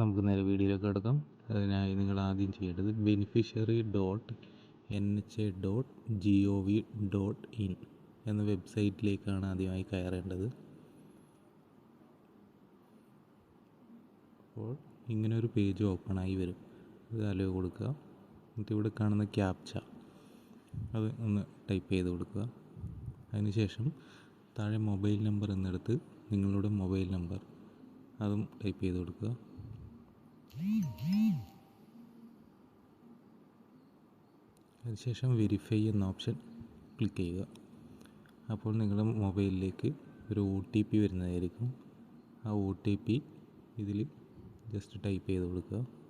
നമുക്ക് നേരെ വീഡിയോയിലേക്ക് കടക്കാം. അതിനായി നിങ്ങൾ ആദ്യം ചെയ്യേണ്ടത് beneficiary dot N H A dot G O V dot in എന്ന വെബ്സൈറ്റിലേക്കാണ് ആദ്യമായി കയറേണ്ടത്. അപ്പോൾ ഇങ്ങനെ ഒരു പേജ് ഓപ്പണായി വരും. അത് അലോ കൊടുക്കുക. എന്നിട്ട് ഇവിടെ കാണുന്ന ക്യാപ്ച അത് ഒന്ന് ടൈപ്പ് ചെയ്ത് കൊടുക്കുക. അതിനുശേഷം താഴെ മൊബൈൽ നമ്പർ എന്നെടുത്ത് നിങ്ങളുടെ മൊബൈൽ നമ്പർ അതും ടൈപ്പ് ചെയ്ത് കൊടുക്കുക. അതിനുശേഷം വെരിഫൈ എന്ന ഓപ്ഷൻ ക്ലിക്ക് ചെയ്യുക. അപ്പോൾ നിങ്ങളുടെ മൊബൈലിലേക്ക് ഒരു ഒ ടി പി വരുന്നതായിരിക്കും. ആ ഒ ടി പി ഇതിൽ ജസ്റ്റ് ടൈപ്പ് ചെയ്ത് കൊടുക്കുക.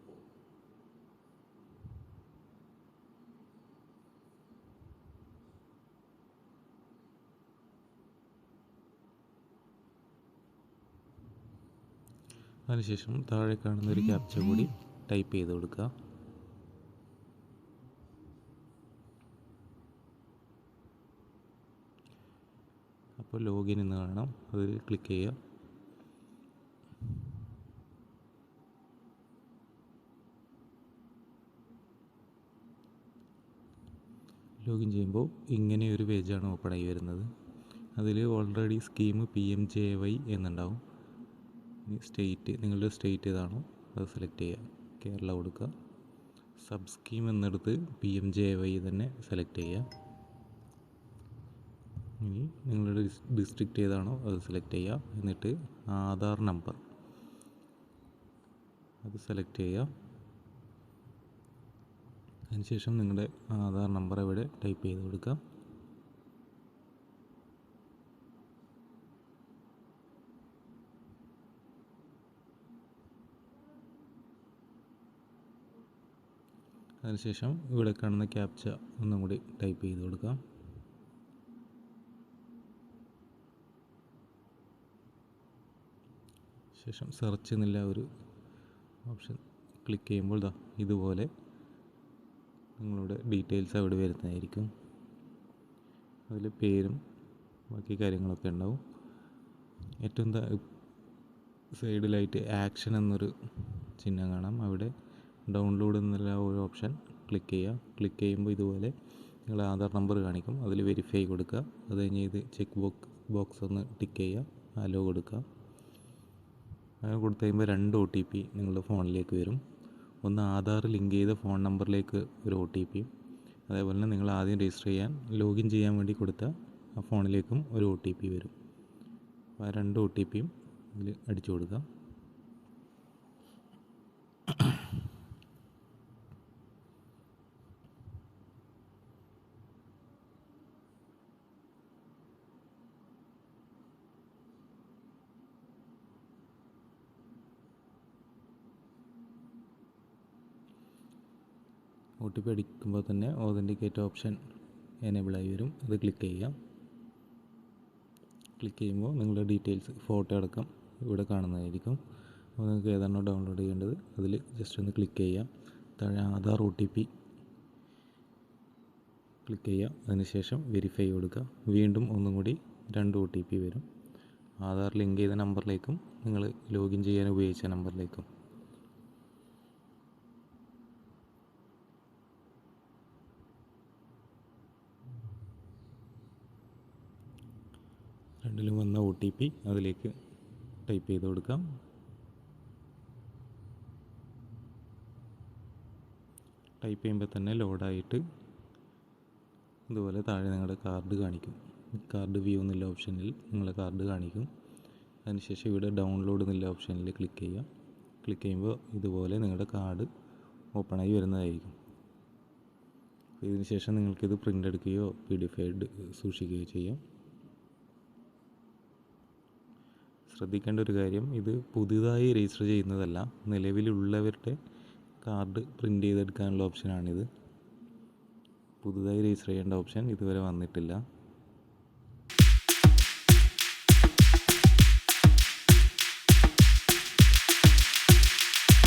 അതിനുശേഷം താഴെ കാണുന്ന ഒരു ക്യാപ്ച കൂടി ടൈപ്പ് ചെയ്ത് കൊടുക്കുക. അപ്പോൾ ലോഗിൻ എന്ന് കാണാം. അതിൽ ക്ലിക്ക് ചെയ്യുക. ലോഗിൻ ചെയ്യുമ്പോൾ ഇങ്ങനെ ഒരു പേജാണ് ഓപ്പൺ ആയി വരുന്നത്. അതിൽ already scheme P M J Y എന്നുണ്ടാവും. State നിങ്ങളുടെ സ്റ്റേറ്റ് ഏതാണോ അത് സെലക്ട് ചെയ്യുക. കേരള കൊടുക്കുക. സബ് സ്കീം എന്നെടുത്ത് പി എം ജെ വൈ തന്നെ സെലക്ട് ചെയ്യുക. ഇനി നിങ്ങളുടെ ഡിസ്ട്രിക്റ്റ് ഏതാണോ അത് സെലക്ട് ചെയ്യുക. എന്നിട്ട് ആധാർ നമ്പർ അത് സെലക്ട് ചെയ്യുക. അതിനുശേഷം നിങ്ങളുടെ ആധാർ നമ്പർ ഇവിടെ ടൈപ്പ് ചെയ്ത് കൊടുക്കുക. അതിനുശേഷം ഇവിടെ കാണുന്ന ക്യാപ്ച ഒന്നും കൂടി ടൈപ്പ് ചെയ്ത് കൊടുക്കാം. ശേഷം സെർച്ച് എന്നുള്ള ഒരു ഓപ്ഷൻ ക്ലിക്ക് ചെയ്യുമ്പോൾ ദാ ഇതുപോലെ നിങ്ങളുടെ ഡീറ്റെയിൽസ് അവിടെ വരുന്നതായിരിക്കും. അതിൽ പേരും ബാക്കി കാര്യങ്ങളൊക്കെ ഉണ്ടാവും. ഏറ്റവും സൈഡിലായിട്ട് ആക്ഷൻ എന്നൊരു ചിഹ്നം കാണാം. അവിടെ ഡൗൺലോഡ് എന്നുള്ള ഒരു ഓപ്ഷൻ ക്ലിക്ക് ചെയ്യുക. ക്ലിക്ക് ചെയ്യുമ്പോൾ ഇതുപോലെ നിങ്ങൾ ആധാർ നമ്പർ കാണിക്കും. അതിൽ വെരിഫൈ കൊടുക്കുക. അത് കഴിഞ്ഞ് ഇത് ചെക്ക് ബോക്സ് ബോക്സ് ഒന്ന് ടിക്ക് ചെയ്യുക. അലോ കൊടുക്കുക. അങ്ങനെ കൊടുത്തു കഴിയുമ്പോൾ രണ്ട് ഒ ടി പി നിങ്ങളുടെ ഫോണിലേക്ക് വരും. ഒന്ന് ആധാർ ലിങ്ക് ചെയ്ത ഫോൺ നമ്പറിലേക്ക് ഒരു ഒ ടി പിയും അതേപോലെ തന്നെ നിങ്ങൾ ആദ്യം രജിസ്റ്റർ ചെയ്യാൻ ലോഗിൻ ചെയ്യാൻ വേണ്ടി കൊടുത്ത ആ ഫോണിലേക്കും ഒരു ഒ ടി പി വരും. അപ്പോൾ ആ രണ്ട് ഒ ടി പിയും ഇതിൽ അടിച്ചു കൊടുക്കുക. ഒ ടി പി അടിക്കുമ്പോൾ തന്നെ ഓതന്റിക്കേറ്റ് ഓപ്ഷൻ എനേബിളായി വരും. അത് ക്ലിക്ക് ചെയ്യാം. ക്ലിക്ക് ചെയ്യുമ്പോൾ നിങ്ങളുടെ ഡീറ്റെയിൽസ് ഫോട്ടോ അടക്കം ഇവിടെ കാണുന്നതായിരിക്കും. അപ്പോൾ നിങ്ങൾക്ക് ഏതാണോ ഡൗൺലോഡ് ചെയ്യേണ്ടത് അതിൽ ജസ്റ്റ് ഒന്ന് ക്ലിക്ക് ചെയ്യാം. താഴെ Aadhaar O T P click ചെയ്യാം. അതിനുശേഷം വെരിഫൈ കൊടുക്കുക. വീണ്ടും ഒന്നും കൂടി രണ്ട് ഒ ടി പി വരും. ആധാർ ലിങ്ക് ചെയ്ത നമ്പറിലേക്കും നിങ്ങൾ ലോഗിൻ ചെയ്യാൻ ഉപയോഗിച്ച നമ്പറിലേക്കും രണ്ടിലും വന്ന ഒ ടി പി അതിലേക്ക് ടൈപ്പ് ചെയ്ത് കൊടുക്കാം. ടൈപ്പ് ചെയ്യുമ്പോൾ തന്നെ ലോഡായിട്ട് ഇതുപോലെ താഴെ നിങ്ങളുടെ കാർഡ് കാണിക്കും. കാർഡ് വ്യൂ എന്നുള്ള ഓപ്ഷനിൽ നിങ്ങളുടെ കാർഡ് കാണിക്കും. അതിനുശേഷം ഇവിടെ ഡൗൺലോഡ് എന്നുള്ള ഓപ്ഷനിൽ ക്ലിക്ക് ചെയ്യാം ക്ലിക്ക് ചെയ്യുമ്പോൾ ഇതുപോലെ നിങ്ങളുടെ കാർഡ് ഓപ്പണായി വരുന്നതായിരിക്കും. ഇതിനുശേഷം നിങ്ങൾക്കിത് പ്രിന്റ് എടുക്കുകയോ പി ഡി എഫ് ആയിട്ട് സൂക്ഷിക്കുകയോ ചെയ്യാം. ശ്രദ്ധിക്കേണ്ട ഒരു കാര്യം ഇത് പുതുതായി രജിസ്റ്റർ ചെയ്യുന്നതല്ല. നിലവിലുള്ളവരുടെ കാർഡ് പ്രിന്റ് ചെയ്തെടുക്കാനുള്ള ഓപ്ഷനാണിത് പുതുതായി രജിസ്റ്റർ ചെയ്യേണ്ട ഓപ്ഷൻ ഇതുവരെ വന്നിട്ടില്ല.